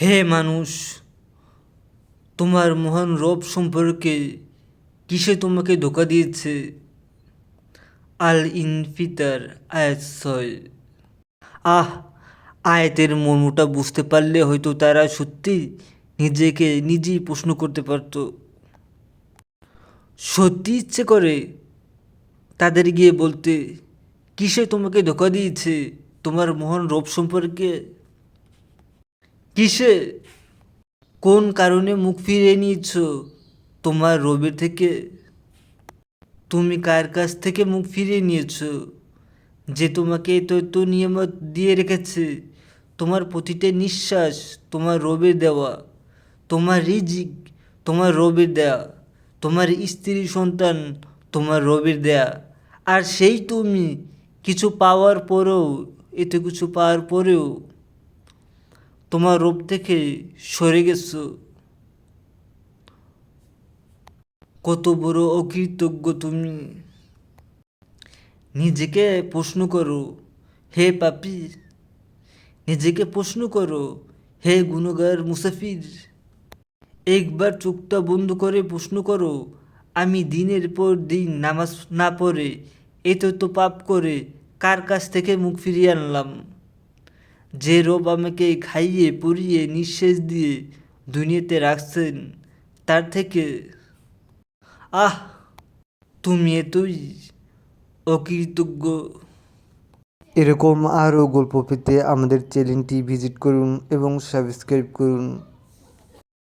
হে মানুষ, তোমার মহান রব সম্পর্কে কিসে তোমাকে ধোকা দিয়েছে? আল ইনফিতার আয়াত ছয়। আহ, আয়াতের মর্মটা বুঝতে পারলে হয়তো তারা সত্যি নিজেকে নিজেই প্রশ্ন করতে পারতো। সত্যি ইচ্ছে করে তাদের গিয়ে বলতে, কিসে তোমাকে ধোকা দিয়েছে? তোমার মহান রব সম্পর্কে কিসে? কোন কারণে মুখ ফিরিয়ে নিয়েছ? তোমার রবের থেকে তুমি কার কাছ থেকে মুখ ফিরিয়ে নিয়েছ? যে তোমাকে তৈত নিয়ামত দিয়ে রেখেছে, তোমার প্রতিটা নিঃশ্বাস তোমার রবের দেওয়া, তোমার রিজিক তোমার রবের দেয়া, তোমার স্ত্রী সন্তান তোমার রবের দেয়া। আর সেই তুমি কিছু পাওয়ার পরেও, এতে কিছু পাওয়ার পরেও তোমার রব থেকে সরে গেছ। কত বড় অকৃতজ্ঞ তুমি। নিজেকে প্রশ্ন করো, হে পাপি নিজেকে প্রশ্ন করো, হে গুণগার মুসাফির। একবার চোখটা বন্ধ করে প্রশ্ন করো, আমি দিনের পর দিন নামাজ না পড়ে, এত তো পাপ করে কার কাছ থেকে মুখ ফিরিয়ে আনলাম? যে রব আমাকে খাইয়ে, পুড়িয়ে নিঃশ্বাস দিয়ে দুনিয়াতে রাখছেন, তার থেকে, আহ, তুমি এতই অকৃতজ্ঞ। এরকম আরও গল্প পেতে আমাদের চ্যানেলটি ভিজিট করুন এবং সাবস্ক্রাইব করুন।